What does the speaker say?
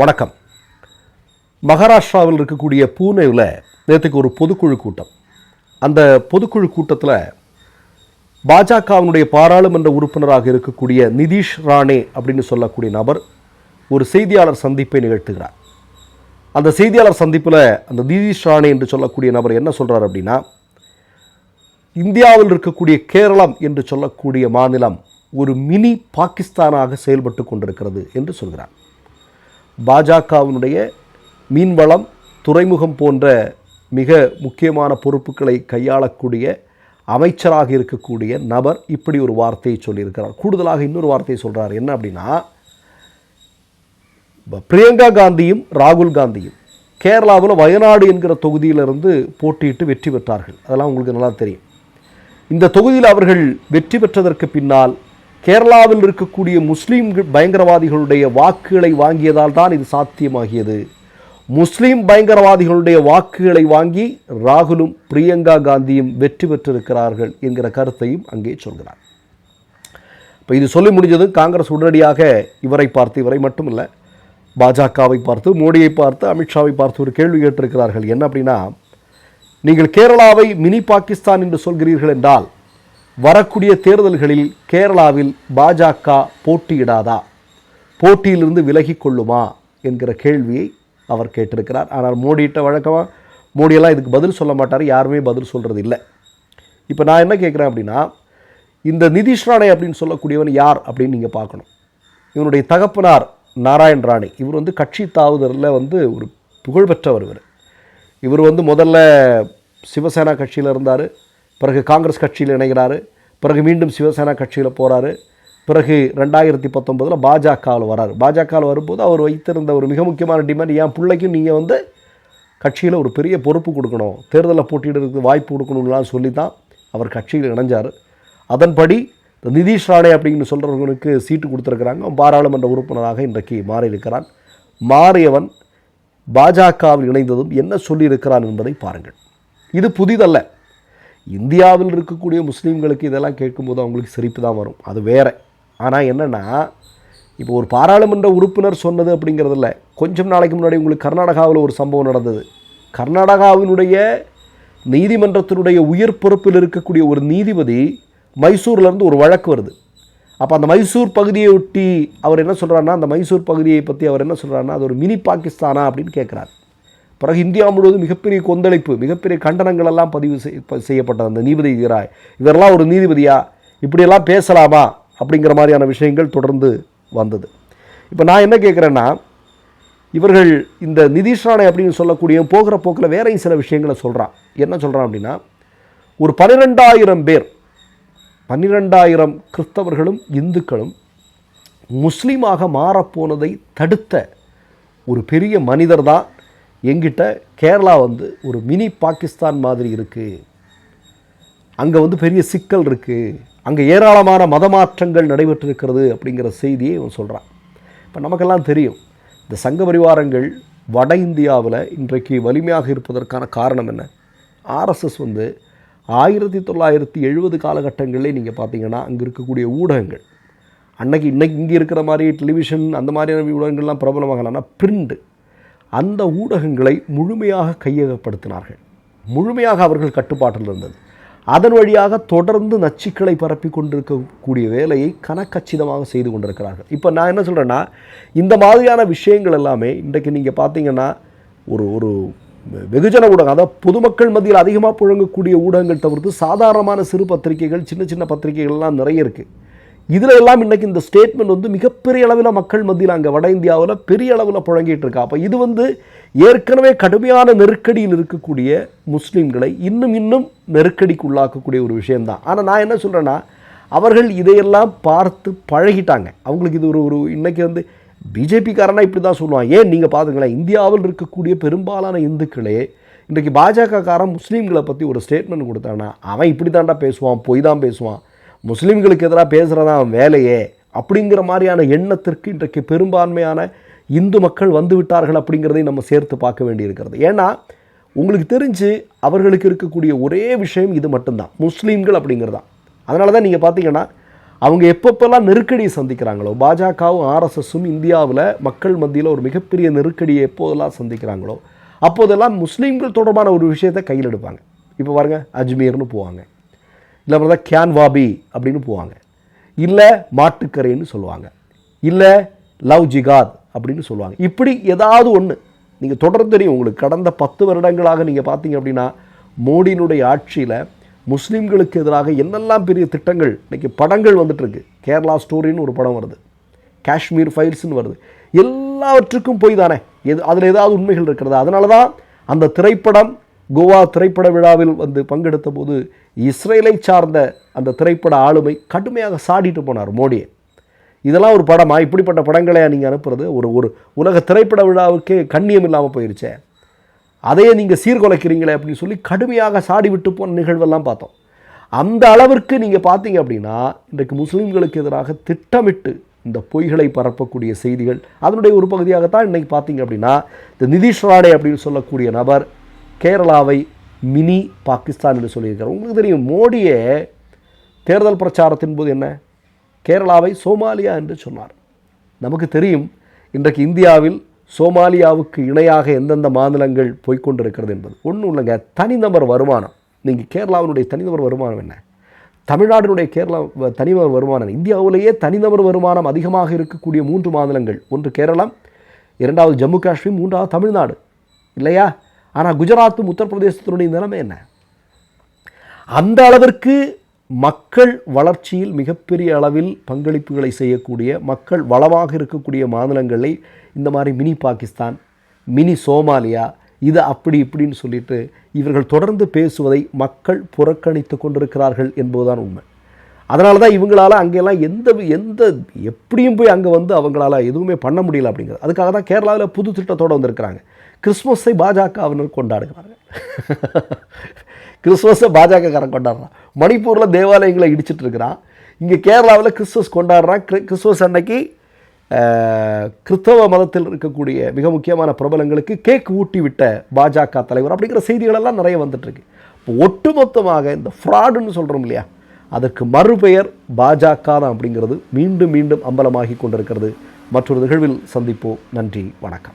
வணக்கம். மகாராஷ்டிராவில் இருக்கக்கூடிய பூனேவில் நேற்றுக்கு ஒரு பொதுக்குழு கூட்டம். அந்த பொதுக்குழு கூட்டத்தில் பாஜகவினுடைய பாராளுமன்ற உறுப்பினராக இருக்கக்கூடிய நிதிஷ் ராணே அப்படின்னு சொல்லக்கூடிய நபர் ஒரு செய்தியாளர் சந்திப்பை நிகழ்த்துகிறார். அந்த செய்தியாளர் சந்திப்பில் அந்த நிதிஷ் ராணே என்று சொல்லக்கூடிய நபர் என்ன சொல்கிறார் அப்படின்னா இந்தியாவில் இருக்கக்கூடிய கேரளம் என்று சொல்லக்கூடிய மாநிலம் ஒரு மினி பாகிஸ்தானாக செயல்பட்டு கொண்டிருக்கிறது என்று சொல்கிறார். பாஜகவினுடைய மீன்வளம் துறைமுகம் போன்ற மிக முக்கியமான பொறுப்புகளை கையாளக்கூடிய அமைச்சராக இருக்கக்கூடிய நபர் இப்படி ஒரு வார்த்தையை சொல்லியிருக்கிறார். கூடுதலாக இன்னொரு வார்த்தையை சொல்கிறார் என்ன அப்படின்னா பிரியங்கா காந்தியும் ராகுல் காந்தியும் கேரளாவில் வயநாடு என்கிற தொகுதியிலிருந்து போட்டியிட்டு வெற்றி பெற்றார்கள். அதெல்லாம் உங்களுக்கு நல்லா தெரியும். இந்த தொகுதியில் அவர்கள் வெற்றி பெற்றதற்கு பின்னால் கேரளாவில் இருக்கக்கூடிய முஸ்லீம் பயங்கரவாதிகளுடைய வாக்குகளை வாங்கியதால் தான் இது சாத்தியமாகியது. முஸ்லீம் பயங்கரவாதிகளுடைய வாக்குகளை வாங்கி ராகுலும் பிரியங்கா காந்தியும் வெற்றி பெற்றிருக்கிறார்கள் என்கிற கருத்தையும் அங்கே சொல்கிறார். இப்போ இது சொல்லி முடிஞ்சதும் காங்கிரஸ் உடனடியாக இவரை பார்த்து இவரை மட்டும் இல்லை பாஜகவை பார்த்து மோடியை பார்த்து அமித்ஷாவை பார்த்து ஒரு கேள்வி கேட்டிருக்கிறார்கள். என்ன அப்படின்னா நீங்கள் கேரளாவை மினி பாகிஸ்தான் என்று சொல்கிறீர்கள் என்றால் வரக்கூடிய தேர்தல்களில் கேரளாவில் பாஜக போட்டியிடாதா? போட்டியிலிருந்து விலகி கொள்ளுமா என்கிற கேள்வியை அவர் கேட்டிருக்கிறார். ஆனால் மோடியிட்ட வழக்கமாக மோடியெல்லாம் இதுக்கு பதில் சொல்ல மாட்டார் யாருமே பதில் சொல்கிறது இல்லை இப்போ நான் என்ன கேட்குறேன் அப்படின்னா இந்த நிதிஷ் ராணே அப்படின்னு சொல்லக்கூடியவன் யார் அப்படின்னு நீங்கள் பார்க்கணும். இவனுடைய தகப்பனார் நாராயண் ராணே. இவர் வந்து கட்சி தாவுதலில் வந்து ஒரு புகழ்பெற்றவர் இவர். இவர் வந்து முதல்ல சிவசேனா கட்சியில் இருந்தார். பிறகு காங்கிரஸ் கட்சியில் இணைகிறாரு பிறகு மீண்டும் சிவசேனா கட்சியில் போகிறாரு பிறகு ரெண்டாயிரத்தி பத்தொன்பதில் பாஜகவில் வராரு. பாஜகவில் வரும்போது அவர் வைத்திருந்த ஒரு மிக முக்கியமான டிமாண்ட் என் பிள்ளைக்கும் நீங்கள் வந்து கட்சியில் ஒரு பெரிய பொறுப்பு கொடுக்கணும் தேர்தலில் போட்டியிடுறதுக்கு வாய்ப்பு கொடுக்கணும்லாம் சொல்லி தான் அவர் கட்சியில் இணைஞ்சார். அதன்படி இந்த நிதிஷ் ராணே அப்படின்னு சொல்கிறவங்களுக்கு சீட்டு கொடுத்துருக்குறாங்க. அவன் பாராளுமன்ற உறுப்பினராக இன்றைக்கு மாறியிருக்கிறான். மாறியவன் பாஜகவில் இணைந்ததும் என்ன சொல்லியிருக்கிறான் என்பதை பாருங்கள். இது புதிதல்ல. இந்தியாவில் இருக்கக்கூடிய முஸ்லீம்களுக்கு இதெல்லாம் கேட்கும்போது அவங்களுக்கு சிரிப்பு தான் வரும். அது வேறு. ஆனால் என்னென்னா இப்போ ஒரு பாராளுமன்ற உறுப்பினர் சொன்னது அப்படிங்கிறதில்ல. கொஞ்சம் நாளைக்கு முன்னாடி உங்களுக்கு கர்நாடகாவில் ஒரு சம்பவம் நடந்தது. கர்நாடகாவினுடைய நீதிமன்றத்தினுடைய உயர் பொறுப்பில் இருக்கக்கூடிய ஒரு நீதிபதி மைசூர்லேருந்து ஒரு வழக்கு வருது. அப்போ அந்த மைசூர் பகுதியை ஒட்டி அவர் என்ன சொல்கிறாருன்னா அந்த மைசூர் பகுதியை பற்றி அவர் என்ன சொல்கிறாருன்னா அது ஒரு மினி பாகிஸ்தானா அப்படின்னு கேட்குறாரு பிறகு இந்தியா முழுவதும் மிகப்பெரிய கொந்தளிப்பு மிகப்பெரிய கண்டனங்கள் எல்லாம் பதிவு ப- செய்யப்பட்டது அந்த நீதிபதி எதிராக இவரெல்லாம் ஒரு நீதிபதியா? இப்படியெல்லாம் பேசலாமா? அப்படிங்கிற மாதிரியான விஷயங்கள் தொடர்ந்து வந்தது. இப்போ நான் என்ன கேட்குறேன்னா இவர்கள் இந்த நிதிஷ் ராணே அப்படின்னு சொல்லக்கூடிய போகிற போக்கில் வேறையும் சில விஷயங்களை சொல்கிறான் என்ன சொல்கிறான் அப்படின்னா ஒரு பன்னிரெண்டாயிரம் பேர் பன்னிரெண்டாயிரம் கிறிஸ்தவர்களும் இந்துக்களும் முஸ்லீமாக மாறப்போனதை தடுத்த ஒரு பெரிய மனிதர் தான் எங்கிட்ட கேரளா வந்து ஒரு மினி பாகிஸ்தான் மாதிரி இருக்குது அங்கே வந்து பெரிய சிக்கல் இருக்குது அங்கே ஏராளமான மதமாற்றங்கள் நடைபெற்றிருக்கிறது அப்படிங்கிற செய்தியை இவன் சொல்கிறான் இப்போ நமக்கெல்லாம் தெரியும் இந்த சங்க பரிவாரங்கள் வட இந்தியாவில் இன்றைக்கு வலிமையாக இருப்பதற்கான காரணம் என்ன? ஆர்எஸ்எஸ் வந்து ஆயிரத்தி தொள்ளாயிரத்தி எழுபது காலகட்டங்களிலே நீங்கள் பார்த்தீங்கன்னா அங்கே இருக்கக்கூடிய ஊடகங்கள் அன்னைக்கு இன்றைக்கி இங்கே இருக்கிற மாதிரி டெலிவிஷன் அந்த மாதிரியான ஊடகங்கள்லாம் பிரபலமாகலன்னா பிரிண்ட் அந்த ஊடகங்களை முழுமையாக கையகப்படுத்தினார்கள். முழுமையாக அவர்கள் கட்டுப்பாட்டில் இருந்தது. அதன் வழியாக தொடர்ந்து நச்சுக்களை பரப்பி கொண்டிருக்கக்கூடிய வேலையை கனக்கச்சிதமாக செய்து கொண்டிருக்கிறார்கள். இப்போ நான் என்ன சொல்கிறேன்னா இந்த மாதிரியான விஷயங்கள் எல்லாமே இன்றைக்கு நீங்கள் பார்த்தீங்கன்னா ஒரு ஒரு வெகுஜன ஊடகம் அதாவது பொதுமக்கள் மத்தியில் அதிகமாக புழங்கக்கூடிய ஊடகங்கள் தவிர்த்து சாதாரணமான சிறு பத்திரிகைகள் சின்ன சின்ன பத்திரிகைகள்லாம் நிறைய இருக்குது இதில் எல்லாம் இன்னைக்கு இந்த ஸ்டேட்மெண்ட் வந்து மிகப்பெரிய அளவில் மக்கள் மத்தியில் அங்கே வட இந்தியாவில் பெரிய அளவில் புழங்கிட்டு இருக்கா. அப்போ இது வந்து ஏற்கனவே கடுமையான நெருக்கடியில் இருக்கக்கூடிய முஸ்லீம்களை இன்னும் இன்னும் நெருக்கடிக்கு உள்ளாக்கக்கூடிய ஒரு விஷயம்தான். ஆனால் நான் என்ன சொல்கிறேன்னா அவர்கள் இதையெல்லாம் பார்த்து பழகிட்டாங்க. அவங்களுக்கு இது ஒரு ஒரு இன்றைக்கி வந்து பிஜேபிக்காரனா இப்படி தான் சொல்லுவான். ஏன் நீங்கள் பார்த்துங்களேன் இந்தியாவில் இருக்கக்கூடிய பெரும்பாலான இந்துக்களே இன்றைக்கு பாஜகக்காரன் முஸ்லீம்களை பற்றி ஒரு ஸ்டேட்மெண்ட் கொடுத்தானா அவன் இப்படி தாண்டா பேசுவான் பொய் தான் பேசுவான். முஸ்லீம்களுக்கு எதிராக பேசுகிறதா அவன் வேலையே? அப்படிங்கிற மாதிரியான எண்ணத்திற்கு இன்றைக்கு பெரும்பான்மையான இந்து மக்கள் வந்து விட்டார்கள் அப்படிங்கிறதையும் நம்ம சேர்த்து பார்க்க வேண்டியிருக்கிறது. ஏன்னா உங்களுக்கு தெரிஞ்சு அவர்களுக்கு இருக்கக்கூடிய ஒரே விஷயம் இது மட்டும்தான். முஸ்லீம்கள் அப்படிங்கிறது தான் அதனால தான் நீங்கள் பார்த்தீங்கன்னா அவங்க எப்பப்பெல்லாம் நெருக்கடியை சந்திக்கிறாங்களோ பாஜகவும் ஆர்எஸ்எஸும் இந்தியாவில் மக்கள் மத்தியில் ஒரு மிகப்பெரிய நெருக்கடியை எப்போதெல்லாம் சந்திக்கிறாங்களோ அப்போதெல்லாம் முஸ்லீம்கள் தொடர்பான ஒரு விஷயத்தை கையில் எடுப்பாங்க. இப்போ பாருங்க அஜ்மீர்னு போவாங்க. இல்லை பார்த்தா வாபி அப்படின்னு போவாங்க. இல்லை மாட்டுக்கரைன்னு சொல்லுவாங்க. இல்லை லவ் ஜிகாத் அப்படின்னு சொல்லுவாங்க. இப்படி ஏதாவது ஒன்று நீங்கள் தொடர்ந்து தெரியும் உங்களுக்கு கடந்த பத்து வருடங்களாக நீங்கள் பார்த்தீங்க அப்படின்னா மோடியினுடைய ஆட்சியில் முஸ்லீம்களுக்கு எதிராக என்னெல்லாம் பெரிய திட்டங்கள் இன்றைக்கி படங்கள் வந்துட்டுருக்கு கேரளா ஸ்டோரின்னு ஒரு படம் வருது. காஷ்மீர் ஃபைல்ஸ்னு வருது. எல்லாவற்றுக்கும் போய் தானே. எது அதில் ஏதாவது உண்மைகள் இருக்கிறது? அதனால தான் அந்த திரைப்படம் கோவா திரைப்பட விழாவில் வந்து பங்கெடுத்த போது இஸ்ரேலை சார்ந்த அந்த திரைப்பட ஆளுமை கடுமையாக சாடிட்டு போனார் மோடியை. இதெல்லாம் ஒரு படமா? இப்படிப்பட்ட படங்களை நீங்கள் அனுப்புறது? ஒரு ஒரு உலக திரைப்பட விழாவுக்கே கண்ணியம் இல்லாமல் போயிருச்சே. அதையே நீங்கள் சீர்குலைக்கிறீங்களே அப்படின்னு சொல்லி கடுமையாக சாடி விட்டு போன நிகழ்வெல்லாம் பார்த்தோம். அந்த அளவிற்கு நீங்கள் பார்த்தீங்க அப்படின்னா இன்றைக்கு முஸ்லீம்களுக்கு எதிராக திட்டமிட்டு இந்த பொய்களை பரப்பக்கூடிய செய்திகள் அதனுடைய ஒரு பகுதியாகத்தான் இன்றைக்கி பார்த்தீங்க அப்படின்னா இந்த நிதிஷ் ராடே அப்படின்னு சொல்லக்கூடிய நபர் கேரளாவை மினி பாகிஸ்தான் என்று சொல்லியிருக்கார் உங்களுக்கு தெரியும் மோடியே தேர்தல் பிரச்சாரத்தின் போது என்ன? கேரளாவை சோமாலியா என்று சொன்னார். நமக்கு தெரியும் இன்றைக்கு இந்தியாவில் சோமாலியாவுக்கு இணையாக எந்தெந்த மாநிலங்கள் போய்க்கொண்டிருக்கிறது என்பது. ஒன்றும் இல்லைங்க தனிநபர் வருமானம். நீங்கள் கேரளாவினுடைய தனிநபர் வருமானம் என்ன? தமிழ்நாட்டினுடைய கேரளா வ- தனிநபர் வருமானம். இந்தியாவிலேயே தனிநபர் வருமானம் அதிகமாக இருக்கக்கூடிய மூன்று மாநிலங்கள். ஒன்று கேரளம் இரண்டாவது ஜம்மு காஷ்மீர் மூன்றாவது தமிழ்நாடு. இல்லையா? ஆனால் குஜராத்தும் உத்தரப்பிரதேசத்தினுடைய நிலைமை என்ன? அந்த அளவிற்கு மக்கள் வளர்ச்சியில் மிகப்பெரிய அளவில் பங்களிப்புகளை செய்யக்கூடிய மக்கள் வளமாக இருக்கக்கூடிய மாநிலங்களை இந்த மாதிரி மினி பாகிஸ்தான் மினி சோமாலியா இது அப்படி இப்படின்னு சொல்லிட்டு இவர்கள் தொடர்ந்து பேசுவதை மக்கள் புறக்கணித்து கொண்டிருக்கிறார்கள் என்பதுதான் உண்மை. அதனால தான் இவங்களால் அங்கெல்லாம் எந்த எந்த எப்படியும் போய் அங்கே வந்து அவங்களால எதுவுமே பண்ண முடியல அப்படிங்கிறது. அதுக்காக தான் கேரளாவில் புது திட்டத்தோடு வந்திருக்கிறாங்க. கிறிஸ்மஸை பாஜகவினர் கொண்டாடுகிறார்கள். கிறிஸ்மஸை பாஜகக்காரன் கொண்டாடுறான். மணிப்பூரில் தேவாலயங்களை இடிச்சிட்டு இருக்கிறான். இங்கே கேரளாவில் கிறிஸ்மஸ் கொண்டாடுறான். கிரி- கிறிஸ்மஸ் அன்னைக்கு கிறிஸ்தவ மதத்தில் இருக்கக்கூடிய மிக முக்கியமான பிரபலங்களுக்கு கேக் ஊட்டி விட்ட பாஜக தலைவர் அப்படிங்கிற செய்திகளெல்லாம் நிறைய வந்துட்டுருக்கு. இப்போ ஒட்டுமொத்தமாக இந்த ஃப்ராடுன்னு சொல்கிறோம் இல்லையா? அதற்கு மறுபெயர் பாஜக தான் அப்படிங்கிறது மீண்டும் மீண்டும் அம்பலமாகி கொண்டிருக்கிறது. மற்றொரு நிகழ்வில் சந்திப்போம். நன்றி. வணக்கம்.